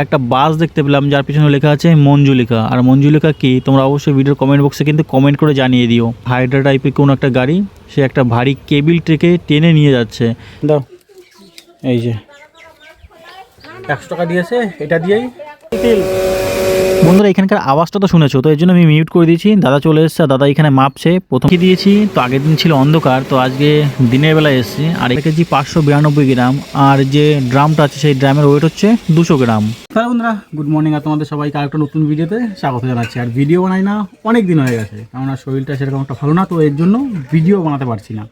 একটা বাস দেখতে পেলাম যার পিছনে লেখা আছে মঞ্জুলিকা। আর মঞ্জুলিকা কি? তোমরা অবশ্যই ভিডিওর কমেন্ট বক্সে কিন্তু কমেন্ট করে জানিয়ে দিও। হাইড্রা টাইপের কোনো একটা গাড়ি সে একটা ভারী কেবিল ট্রেকে টেনে নিয়ে যাচ্ছে। দাও এই যে। একশো টাকা দিয়েছে এটা দিয়েই। বন্ধুরা, এখানকার আওয়াজটা তো শুনেছো, তো এর জন্য আমি মিউট করে দিয়েছি। দাদা চলে এসেছে দাদা এখানে মাপছে। প্রথম কি দিয়েছি, তো আগের দিন ছিল অন্ধকার, তো আজকে দিনের বেলা এসেছি। আর এক কেজি পাঁচশো বিরানব্বই গ্রাম, আর যে ড্রামটা আছে, সেই ড্রামের ওয়েট হচ্ছে দুশো গ্রাম। হ্যালো বন্ধুরা গুড মর্নিং আর তোমাদের সবাইকে আরেকটা নতুন ভিডিওতে স্বাগত জানাচ্ছি। আর ভিডিও বানাই না, অনেক দিন হয়ে গেছে, কেননা শরীরটা সেরকম একটা ভালো না, তো এর জন্য ভিডিও বানাতে পারছি না।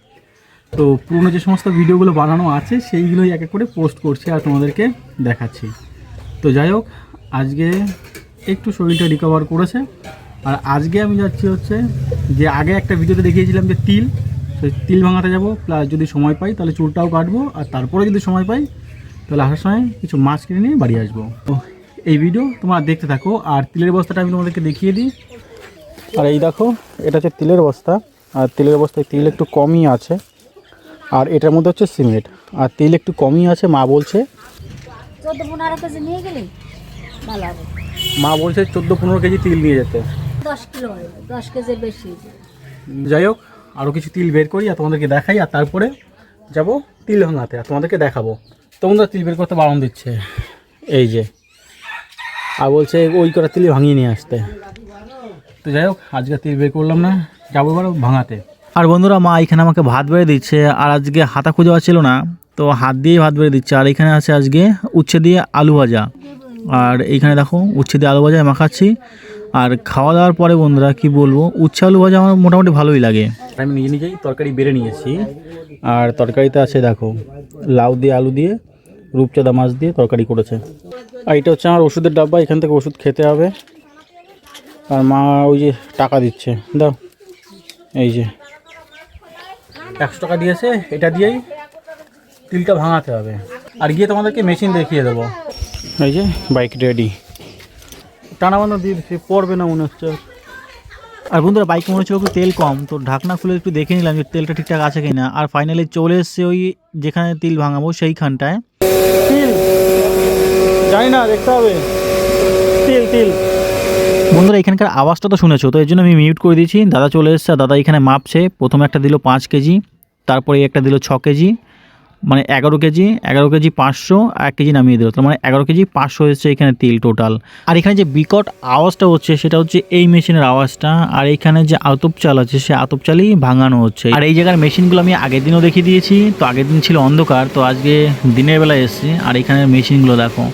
তো পুরনো যে সমস্ত ভিডিওগুলো বানানো আছে, সেইগুলোই এক এক করে পোস্ট করছি আর তোমাদেরকে দেখাচ্ছি। তো যাই হোক, আজকে একটু শরীরটা রিকভার করেছে। আর আজকে আমি যাচ্ছি হচ্ছে যে আগে একটা ভিডিওতে দেখিয়েছিলাম যে তিল সেই তিল ভাঙাতে যাব প্লাস যদি সময় পাই তাহলে চুলটাও কাটবো, আর তারপরে যদি সময় পাই তাহলে আসার সময় কিছু মাছ কিনে নিয়ে বাড়ি আসব। তো এই ভিডিও তোমরা দেখতে থাকো, আর তিলের বস্তাটা আমি তোমাদেরকে দেখিয়ে দিই। আর এই দেখো, এটা হচ্ছে তিলের বস্তা, আর তিলের বস্তায় তিল একটু কমই আছে, আর এটার মধ্যে হচ্ছে সিমেন্ট, আর তেল একটু কমই আছে, মা বলছে। চোদ্দ পনেরো কেজি নিয়ে ভালো হবে। মা বলছে চোদ্দ পনেরো কেজি তিল নিয়ে যেতে। দশ কিলো দশ কেজির বেশি। যাই হোক আরও কিছু তিল বের করি আর তোমাদেরকে দেখাই আর তারপরে যাব তিল ভাঙাতে আর তোমাদেরকে দেখাবো। তোমরা তিল বের করতে বারণ দিচ্ছে। এই যে আর বলছে ওই কটা তিল ভাঙিয়ে নিয়ে আসতে। তো যাই হোক আজকে তিল বের করলাম না যাব এবার ভাঙাতে। আর বন্ধুরা মা এখানে আমাকে ভাত বেড়ে দিচ্ছে আর আজকে হাতা খুঁজে ছিল না তো হাত দিয়েই ভাত বেড়ে দিচ্ছে। আর এখানে আছে আজকে উচ্ছে দিয়ে আলু ভাজা। আর এইখানে দেখো উচ্ছে দিয়ে আলু ভাজা মাখাচ্ছি। আর খাওয়া দাওয়ার পরে বন্ধুরা কি বলব উচ্ছে আলু ভাজা আমার মোটামুটি ভালোই লাগে। আমি নিজে নিজেই তরকারি বেড়ে নিয়েছি। আর তরকারিতে আছে দেখো লাউ দিয়ে আলু দিয়ে রূপচাঁদা মাছ দিয়ে তরকারি করেছে। আর এটা হচ্ছে আমার ওষুধের ডাব্বা এখান থেকে ওষুধ খেতে হবে। আর মা ওই যে টাকা দিচ্ছে দাও। এই যে। একশো টাকা দিয়েছে এটা দিয়েই তিলটা ভাঙাতে হবে। আর গিয়ে তোমাদেরকে মেশিন দেখিয়ে দেবো। এই যে বাইক রেডি টানা বান্ধব দিয়ে দিচ্ছে পড়বে না মনে হচ্ছে। আর বন্ধুরা বাইক মনে হচ্ছিল একটু তেল কম তো ঢাকনা খুলে একটু দেখে নিলাম যে তেলটা ঠিকঠাক আছে কিনা। আর ফাইনালি চলে এসছে ওই যেখানে তিল ভাঙাবো সেইখানটায়। তিল? জানি না দেখতে হবে। তিল তিল। বন্ধুরা এখানকার আওয়াজটা তো শুনেছো তো এর জন্য আমি মিউট করে দিয়েছি। দাদা চলে এসছে দাদা এখানে মাপছে। প্রথমে একটা দিল পাঁচ কেজি তারপরে একটা দিল ছ কেজি। মানে এগারো কেজি এগারো কেজি পাঁচশো, এক কেজি নামিয়ে দিল। মানে এগারো কেজি পাঁচশো এসছে এখানে তিল টোটাল আর এখানে যে বিকট আওয়াজটা হচ্ছে, সেটা হচ্ছে এই মেশিনের আওয়াজটা। আর এখানে যে আতপ চাল আছে, সে আতপ চালই ভাঙানো হচ্ছে। আর এই জায়গার মেশিনগুলো আমি আগের দিনও দেখিয়ে দিয়েছি, তো আগের দিন ছিল অন্ধকার, তো আজকে দিনের বেলায় এসেছি। আর এখানের মেশিনগুলো দেখো,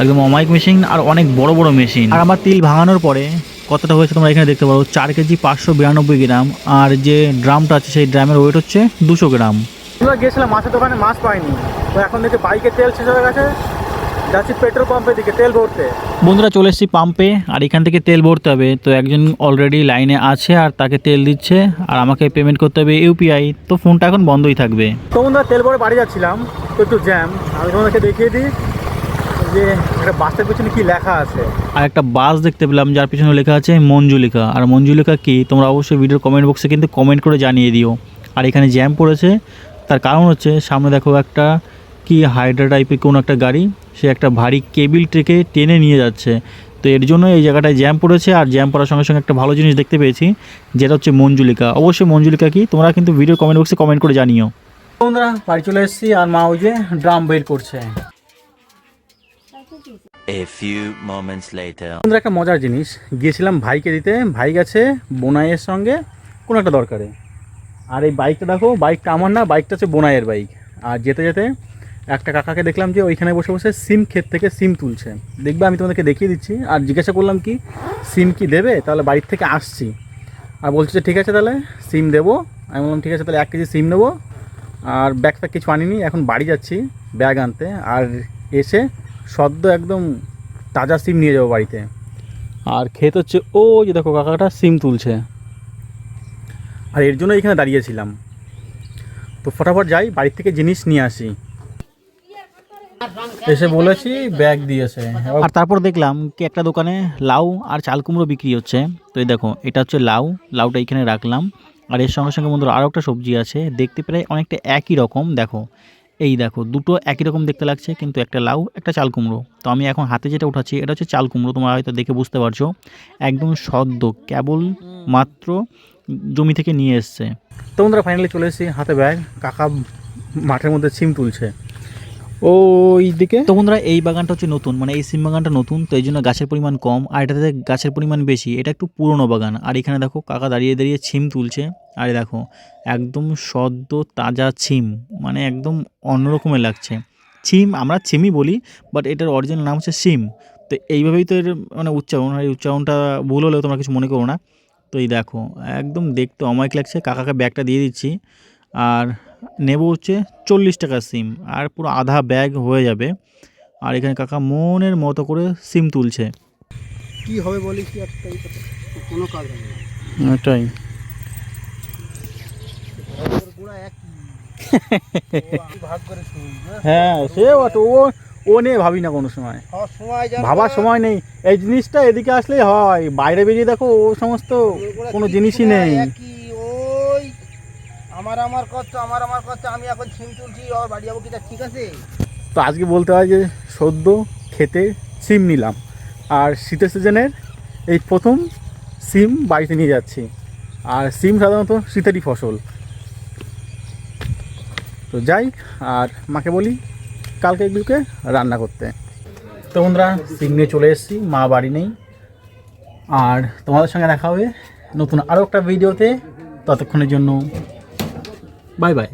একদম অমাইক মেশিন আর অনেক বড় বড় মেশিন। আর আমার তিল ভাঙানোর পরে কতটা হয়েছে তোমরা এখানে দেখতে পারো, চার কেজি পাঁচশো বিরানব্বই গ্রাম। আর যে ড্রামটা আছে, সেই ড্রামের ওয়েট হচ্ছে দুশো গ্রাম। আমরা গেছিলাম মাছের দোকানে মাছ পাইনি। তো এখন দেখি বাইকে তেল শেষ হয়ে গেছে। যাচ্ছি পেট্রোল পাম্পের দিকে তেল ভরতে। বন্ধুরা চলে এসেছি পাম্পে আর এখান থেকে তেল ভরতে হবে। তো একজন অলরেডি লাইনে আছে আর তাকে তেল দিচ্ছে আর আমাকে পেমেন্ট করতে হবে ইউপিআই তো ফোনটা এখন বন্ধই থাকবে। তো বন্ধুরা তেল ভরে বাড়ি যাচ্ছিলাম তো একটু জ্যাম আমি তোমাদেরকে দেখিয়ে দিই যে একটা বাসের পিছনে কি লেখা আছে। আর একটা বাস দেখতে পেলাম যার পিছনে লেখা আছে মঞ্জুলিকা। আর মঞ্জুলিকা কি? তোমরা অবশ্যই ভিডিওর কমেন্ট বক্সে কিন্তু কমেন্ট করে জানিয়ে দিও। আর এখানে জ্যাম পড়েছে তার কারণ হচ্ছে সামনে দেখো একটা কি হাইড্রা টাইপের কোনো একটা গাড়ি সে একটা ভারী কেবিল ট্রেকে টেনে নিয়ে যাচ্ছে। তো এর জন্য এই জায়গাটায় জ্যাম পড়েছে আর জ্যাম পড়ার সঙ্গে সঙ্গে একটা ভালো জিনিস দেখতে পেয়েছি যেটা হচ্ছে মঞ্জুলিকা। অবশ্যই মঞ্জুলিকা কি? তোমরা কিন্তু ভিডিও কমেন্ট বক্সে কমেন্ট করে জানিও। বন্ধুরা বাড়ি চলে এসেছি আর মা ওই যে ড্রাম বের করছে। A few moments later. বন্ধুরা একটা মজার জিনিস। গিয়েছিলাম ভাইকে দিতে। ভাই গেছে বোনাইয়ের সঙ্গে কোনো একটা দরকারে। আর এই বাইকটা দেখো, বাইকটা আমার না, বাইকটা হচ্ছে বোনাইয়ের বাইক। আর যেতে যেতে একটা কাকাকে দেখলাম যে ওইখানে বসে বসে সিম ক্ষেত থেকে সিম তুলছে। দেখবে আমি তোমাদেরকে দেখিয়ে দিচ্ছি। আর জিজ্ঞাসা করলাম কি, সিম কি দেবে? তাহলে বাড়ির থেকে আসছি। আর বলছে যে, ঠিক আছে তাহলে, সিম দেবো। আমি বললাম, ঠিক আছে তাহলে এক কেজি সিম নেব। আর ব্যাগ ফ্যাগ কিছু আনিনি, এখন বাড়ি যাচ্ছি ব্যাগ আনতে। আর এসে সদ্য একদম তাজা সিম নিয়ে যাব বাড়িতে। আর ক্ষেত হচ্ছে ও যে দেখো কাকাটা সিম তুলছে। আর এর জন্য এখানে দাঁড়িয়েছিলাম। তো ফটাফট যাই, বাড়ির থেকে জিনিস নিয়ে আসি। এসে বলেছি, ব্যাগ দিয়েছে। আর তারপর দেখলাম কি একটা দোকানে লাউ আর চাল কুমড়ো বিক্রি হচ্ছে। তো এই দেখো, এটা হচ্ছে লাউ। লাউটা এখানে রাখলাম। আর এর সঙ্গে সঙ্গে বন্ধুরা আরও একটা সবজি আছে। দেখতে প্রায় অনেকটা একই রকম, দেখো। এই দেখো, দুটো একই রকম দেখতে লাগছে, কিন্তু একটা লাউ, একটা চাল কুমড়ো। তো আমি এখন হাতে যেটা উঠাচ্ছি, এটা হচ্ছে চাল কুমড়ো। তোমরা হয়তো দেখে বুঝতে পারছ। একদম সদ্য, কেবল মাত্র জমি থেকে নিয়ে এসছে। তো বন্ধুরা ফাইনালি চলে এসেছি হাতে ব্যাগ কাকা মাঠের মধ্যে সিম তুলছে। ওই দিকে তো বন্ধুরা এই বাগানটা হচ্ছে নতুন মানে এই সিম বাগানটা নতুন তো এই জন্য গাছের পরিমাণ কম আর এটাতে গাছের পরিমাণ বেশি এটা একটু পুরনো বাগান। আর এখানে দেখো কাকা দাঁড়িয়ে দাঁড়িয়ে ছিম তুলছে আর দেখো একদম সদ্য তাজা ছিম মানে একদম অন্যরকমের লাগছে। ছিম আমরা ছিমই বলি বাট এটার অরিজিনাল নাম হচ্ছে সিম। তো এইভাবেই তো এর মানে উচ্চারণ আর এই উচ্চারণটা ভুল হলেও তোমরা কিছু মনে করো না। তো এই দেখো একদম দেখতে অমায়িক লাগছে। কাকাকে ব্যাগটা দিয়ে দিচ্ছি। আর নেব হচ্ছে চল্লিশ টাকা সিম। আর পুরো আধা ব্যাগ হয়ে যাবে। আর এখানে কাকা মনের মতো করে সিম তুলছে। কি হবে বলি কি একটাই কোনো কাজ হবে এটাই। হ্যাঁ? হ্যাঁ সে ও ও নিয়ে ভাবি না কোনো সময়। সময় ভাবার সময় নেই। এই জিনিসটা এদিকে আসলেই হয়। বাইরে বেরিয়ে দেখো ও সমস্ত কোনো জিনিসই নেই। ওই আমার আমার করছ আমার আমার করছ আমি এখন ছিম তুলছি ওর বাড়ি যাব ঠিক আছে? তো আজকে বলতে হয় যে সদ্য খেতে সিম নিলাম। আর শীতের সিজনের এই প্রথম সিম বাড়িতে নিয়ে যাচ্ছি। আর সিম সাধারণত শীতেরই ফসল। তো যাই আর মাকে বলি কালকে এগুলোকে রান্না করতে। তো বন্ধুরা সিগনে চলে এসেছি, মা বাড়ি নেই। আর তোমাদের সঙ্গে দেখা হবে নতুন আরও একটা ভিডিওতে। ততক্ষণের জন্য, বাই বাই।